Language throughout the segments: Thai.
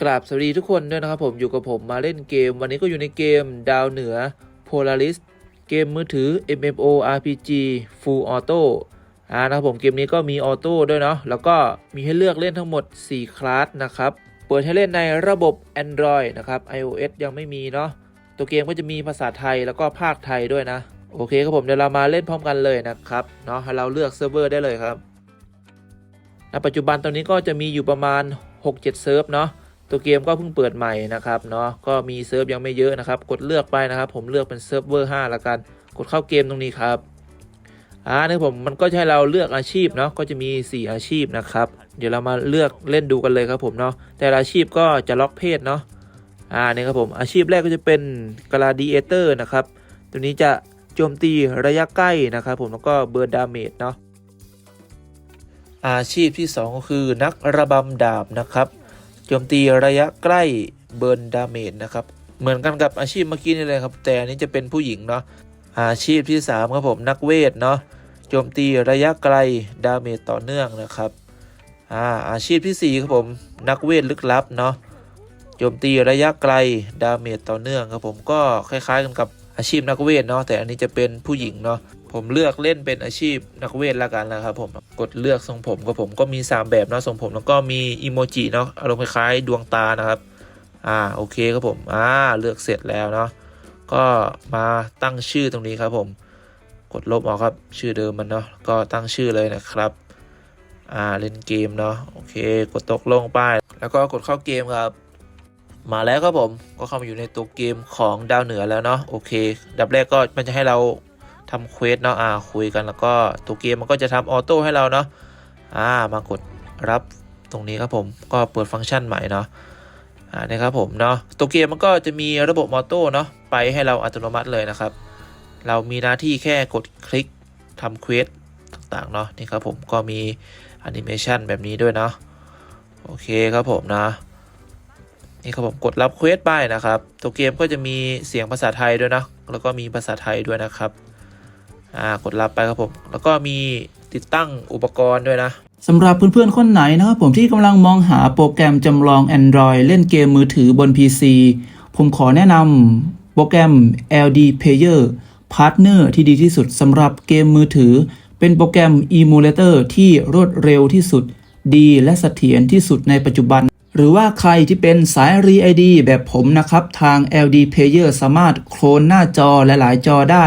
กราบสวัสดีทุกคนด้วยนะครับผมอยู่กับผมมาเล่นเกม วันนี้ก็อยู่ในเกมดาวเหนือ Polaris เกมมือถือ MMO RPG Full Auto อ่านะครับผมเกมนี้ก็มีออโต้ด้วยเนาะแล้วก็มีให้เลือกเล่นทั้งหมด 4 คลาสนะครับ เปิดให้เล่นในระบบ Android นะครับ iOS ยังไม่มีเนาะตัวเกมก็จะมีภาษาไทยแล้วก็ภาคไทยด้วยนะ โอเคครับผมเดี๋ยวเรามาเล่นพร้อมกันเลยนะครับเนาะให้เราเลือกเซิร์ฟเวอร์ได้เลยครับณปัจจุบันตอนนี้ก็จะมีอยู่ประมาณ 6-7 เซิร์ฟเนาะ ตัวเกมก็เพิ่งเปิดใหม่นะครับเนาะก็มีเซิร์ฟยังไม่เยอะนะครับ กดเลือกไปนะครับ ผมเลือกเป็นเซิร์ฟเวอร์5ละกัน กดเข้าเกมตรงนี้ครับอ่าเนี่ยผมมันก็จะให้เราเลือกอาชีพเนาะก็จะมี 4 อาชีพนะครับ เดี๋ยวเรามาเลือกเล่นดูกันเลยครับผมเนาะแต่ละอาชีพก็จะล็อกเพศเนาะอ่าเนี่ยครับผมอาชีพแรกก็จะเป็นกราดีเอเตอร์นะครับตัวนี้จะโจมตีระยะใกล้นะครับ ผมแล้วก็เบิร์นดาเมจเนาะอาชีพที่ 2 ก็คือนักระบำดาบนะครับ โจมตีระยะใกล้เบิร์นดาเมจนะครับ เหมือนกันกับอาชีพเมื่อกี้นี่เลยครับ แต่อันนี้จะเป็นผู้หญิงเนาะอาชีพที่ 3 ครับผมนักเวทเนาะโจมตีระยะไกลดาเมจต่อเนื่องนะครับอาอาชีพที่ 4 ครับผม นักเวทลึกลับเนาะโจมตีระยะไกลดาเมจต่อเนื่องครับผมก็คล้ายๆกันกับอาชีพนักเวทเนาะแต่อันนี้จะเป็นผู้หญิงเนาะ ผมเลือกเล่นเป็นอาชีพนักเวทละกันนะครับผมกดเลือกทรงผมกับผมก็มี 3 แบบเนาะทรงผมแล้วก็มีอีโมจิเนาะอารมณ์คล้ายๆดวงตานะครับอ่าโอเคครับผมอ่าเลือกเสร็จแล้วเนาะก็มาตั้งชื่อตรงนี้ครับผมกดลบออกครับชื่อเดิมมันเนาะก็ตั้งชื่อเลยนะครับอ่าเล่นเกมเนาะโอเค กดตกลงไปแล้วก็กดเข้าเกมครับ มาแล้วครับผมก็เข้ามาอยู่ในตัวเกมของดาวเหนือแล้วเนาะโอเค ดับแรกก็มันจะให้เรา ทำเควสเนาะอ่าคุยกันแล้วก็ตัวเกมมันก็จะทำออโต้ให้เราเนาะอ่ามากดรับตรงนี้ครับผมก็เปิดฟังก์ชันใหม่เนาะอ่านี่ครับผมเนาะตัวเกมมันก็จะมีระบบมอโต้เนาะไปให้เราอัตโนมัติเลยนะครับ เรามีหน้าที่แค่กดคลิกทำเควสต่างๆเนาะนี่ครับผมก็มีแอนิเมชันแบบนี้ด้วยเนาะโอเคครับผมนะนี่ครับผมกดรับเควสไปนะครับ ตัวเกมก็จะมีเสียงภาษาไทยด้วยนะแล้วก็มีภาษาไทยด้วยนะครับ อ่ากดรับไปครับผม แล้วก็มีติดตั้งอุปกรณ์ด้วยนะสำหรับเพื่อนๆ คนไหนนะครับผมที่กำลังมองหาโปรแกรมจำลอง Android เล่นเกมมือถือบน PC ผมขอแนะนำโปรแกรม LD Player Partner ที่ดีที่สุดสำหรับเกมมือถือ เป็นโปรแกรม Emulator ที่รวดเร็วที่สุด ดีและเสถียรที่สุดในปัจจุบัน หรือว่าใครที่เป็นสาย r e ID แบบผมนะครับ ทาง LD Player สามารถโคลนหน้าจอหลายๆ จอได้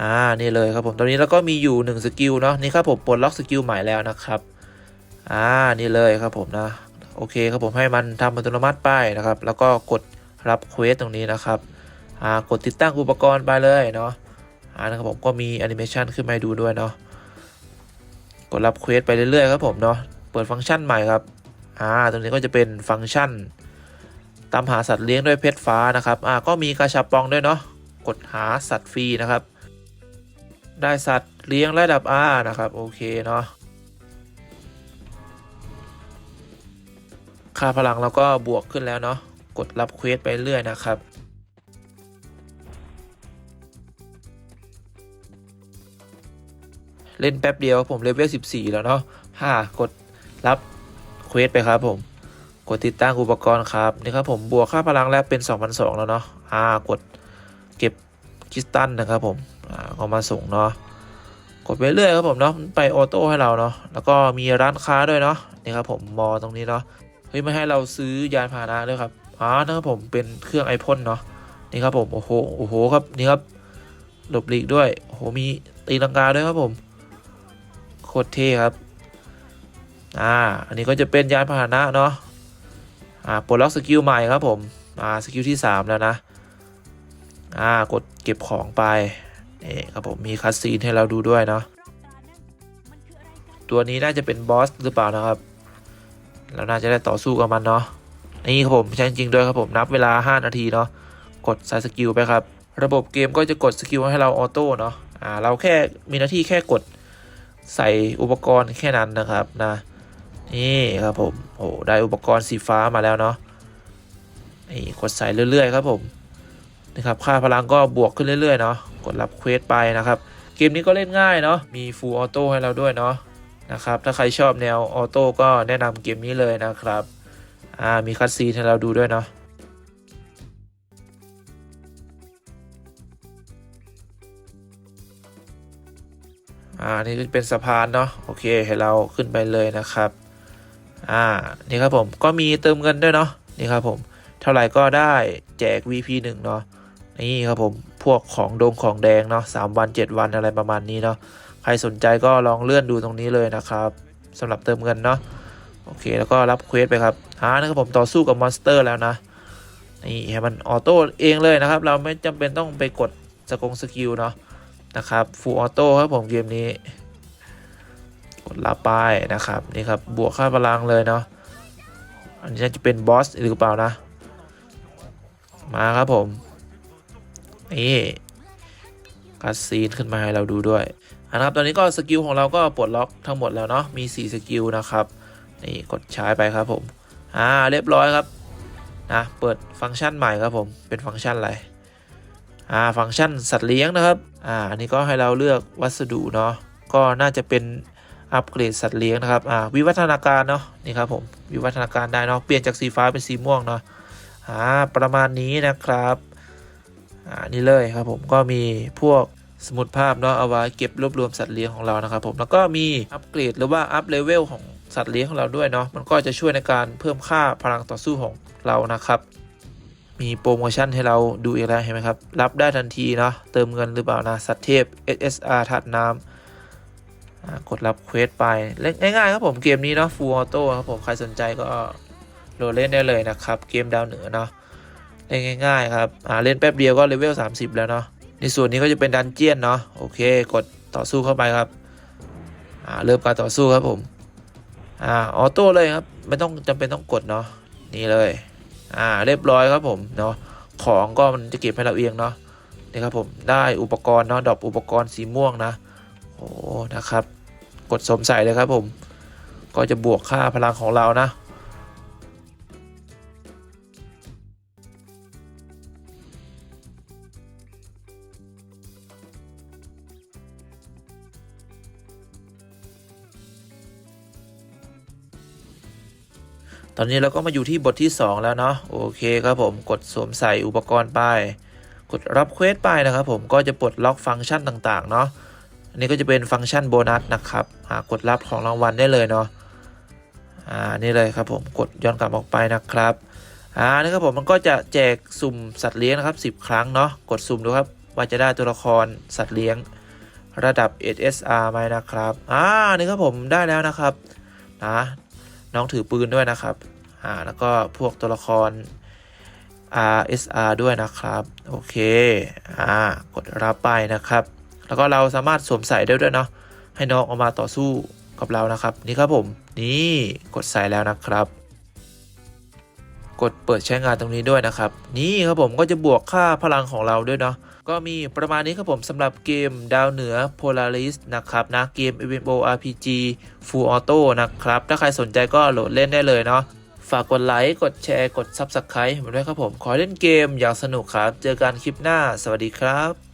อ่านี่เลยครับผมตอนนี้แล้วก็มีอยู่1สกิลเนาะนี่ครับผมปลดล็อกสกิลใหม่แล้วนะครับอ่านี่เลยครับผมนะโอเคครับผมให้มันทำอัตโนมัติไปนะครับ แล้วก็กดรับเควสตรงนี้นะครับอ่ากดติดตั้งอุปกรณ์ไปเลยเนาะอ่านะครับผมก็มีแอนิเมชันขึ้นมาดูด้วยเนาะกดรับเควสไปเรื่อยๆครับผมเนาะเปิดฟังก์ชันใหม่ครับอ่าตรงนี้ก็จะเป็นฟังก์ชันตามหาสัตว์เลี้ยงด้วยเพชรฟ้านะครับอ่าก็มีกาชาปองด้วยเนาะกดหาสัตว์ฟรีนะครับ ได้สัตว์เลี้ยงระดับ R นะครับ โอเคเนาะค่าพลังเราก็บวกขึ้นแล้วเนาะกดรับเควสไปเรื่อยนะครับเล่นแป๊บเดียวผมเลเวล 14 แล้วเนาะฮ่ากดรับเควสไปครับผม กดติดตั้งอุปกรณ์ครับ นี่ครับผมบวกค่าพลังแล้วเป็น2,200แล้วเนาะ อ่ากดเก็บคริสตัลนะครับผม ก็มาส่งเนาะกดไปเรื่อยครับผมเนาะไปออโต้ให้เราเนาะแล้วก็มีร้านค้าด้วยเนาะนี่ครับผมมอตรงนี้เนาะเฮ้ยไม่ให้เราซื้อยานพาหนะด้วยครับอ๋อนะครับผมเป็นเครื่องไอพ่นเนาะนี่ครับผมโอ้โหโอ้โหครับนี่ครับหลบหลีกด้วยโอ้โหมีตีลังกาด้วยครับผมโคตรเท่ครับอ่าอันนี้ก็จะเป็นยานพาหนะเนาะอ่าปลดล็อกสกิลใหม่ครับผมอ่าสกิลที่ 3 แล้วนะอ่ากดเก็บของไป นี่ครับผมมีคัสซีนให้เราดูด้วยเนาะตัวนี้น่าจะเป็นบอสหรือเปล่านะครับเราน่าจะได้ต่อสู้กับมันเนาะนี่ครับผมใช่จริงด้วยครับผมนับเวลา 5 นาทีเนาะกดใส่สกิลไปครับ ระบบเกมก็จะกดสกิลให้เราออโต้เนาะอ่าเราแค่มีหน้าที่แค่กดใส่อุปกรณ์แค่นั้นนะครับนะนี่ครับผมโอ้ได้อุปกรณ์สีฟ้ามาแล้วเนาะนี่กดใส่เรื่อยๆครับผมนะครับค่าพลังก็บวกขึ้นเรื่อยๆเนาะ กดรับเควสไปนะครับ เกมนี้ก็เล่นง่ายเนาะมีฟูลออโต้ให้เราด้วยเนาะนะครับถ้าใครชอบแนวออโต้ก็แนะนำเกมนี้เลยนะครับอ่ามีคัดซีนให้เราดูด้วยเนาะอ่านี่เป็นสะพานเนาะโอเคให้เราขึ้นไปเลยนะครับอ่านี่ครับผมก็มีเติมเงินด้วยเนาะนี่ครับผมเท่าไหร่ก็ได้แจก VP 1เนาะ นี่ครับผมพวกของดงของแดงเนาะสามวัน 7 วันอะไรประมาณนี้เนาะใครสนใจก็ลองเลื่อนดูตรงนี้เลยนะครับสำหรับเติมเงินเนาะโอเคแล้วก็รับเควสไปครับอ่านะครับผมต่อสู้กับมอนสเตอร์แล้วนะนี่ให้มันออโต้เองเลยนะครับ เราไม่จำเป็นต้องไปกดสกงสกิลเนาะนะครับฟูลออโต้ครับผมเกมนี้ กดรับป้ายนะครับนี่ครับบวกค่าพลังเลยเนาะอันนี้จะเป็นบอสหรือเปล่านะ มาครับผม นี่คัดซีนขึ้นมาให้เราดูด้วยนะครับ ตอนนี้ก็สกิลของเราก็ปลดล็อกทั้งหมดแล้วเนาะ มี 4 สกิลนะครับ นี่กดใช้ไปครับผม อ่า เรียบร้อยครับ นะ เปิดฟังก์ชันใหม่ครับผม เป็นฟังก์ชันอะไร อ่า ฟังก์ชันสัตว์เลี้ยงนะครับ อ่า อันนี้ก็ให้เราเลือกวัสดุเนาะ ก็น่าจะเป็นอัปเกรดสัตว์เลี้ยงนะครับ อ่า วิวัฒนาการเนาะ นี่ครับผม วิวัฒนาการได้เนาะ เปลี่ยนจากสีฟ้าเป็นสีม่วงเนาะ อ่า ประมาณนี้นะครับ อ่านี่เลยครับผมก็มีพวกสมุดภาพเนาะเอาไว้เก็บรวบรวมสัตว์เลี้ยงของเรานะครับผมแล้วก็มีอัปเกรดหรือว่าอัพเลเวลของสัตว์เลี้ยงของเราด้วยเนาะมันก็จะช่วยในการเพิ่มค่าพลังต่อสู้ของเรานะครับมีโปรโมชั่นให้เราดูอีกแล้วเห็นไหมครับ รับได้ทันทีเนาะเติมเงินหรือเปล่านะ สัตว์เทพ SSR ถัดน้ำกดรับเควสไปเล่นง่ายๆครับผมเกมนี้เนาะ Full Auto ครับผม ใครสนใจก็โหลดเล่นได้เลยนะครับ เกมดาวเหนือเนาะ เล่นง่ายๆครับอ่าเล่นแป๊บเดียวก็เลเวล30 แล้วเนาะในส่วนนี้ก็จะเป็นดันเจียนเนาะโอเค กดต่อสู้เข้าไปครับอ่าเริ่มการต่อสู้ครับผมอ่าออโต้เลยครับไม่ต้องจำเป็นต้องกดเนาะนี่เลยอ่าเรียบร้อยครับผมเนาะของก็มันจะเก็บให้เราเองเนาะนี่ครับผมได้อุปกรณ์เนาะดอปอุปกรณ์สีม่วงนะโอ้นะครับ กดสมใส่เลยครับผม ก็จะบวกค่าพลังของเรานะ ตอนนี้เราก็มาอยู่ที่บทที่ 2 แล้วเนาะโอเคครับผมกดสวมใส่อุปกรณ์ไปกดรับเควสไปนะครับผมก็จะปลดล็อกฟังก์ชันต่างๆเนาะอันนี้ก็จะเป็นฟังก์ชันโบนัสนะครับหากดรับของรางวัลได้เลยเนาะอ่านี่เลยครับผมกดย้อนกลับออกไปนะครับอ่านี่ครับผมมันก็จะแจกสุ่มสัตว์เลี้ยงนะครับ 10 ครั้งเนาะกดสุ่มดูครับว่าจะได้ตัวละครสัตว์เลี้ยงระดับ SSR ไหมนะครับอ่านี่ครับผมได้แล้วนะครับนะ น้องถือปืนด้วยนะครับอ่าแล้วก็พวกตัวละคร RSR ด้วยนะครับ โอเคอ่ากดรับไปนะครับ แล้วก็เราสามารถสวมใส่ได้ด้วยเนาะให้น้องออกมาต่อสู้กับเรานะครับ นี่ครับผม นี่กดใส่แล้วนะครับ กดเปิดใช้งานตรงนี้ด้วยนะครับ นี่ครับผมก็จะบวกค่าพลังของเราด้วยเนาะก็มีประมาณนี้ครับผมสำหรับเกมดาวเหนือ Polaris นะครับนะเกม MMORPG Full Auto นะครับ ถ้าใครสนใจก็โหลดเล่นได้เลยเนาะฝากกดไลค์ กดแชร์ กด Subscribe ผมด้วยครับผม ขอเล่นเกมอย่างสนุกครับ เจอกันคลิปหน้า สวัสดีครับ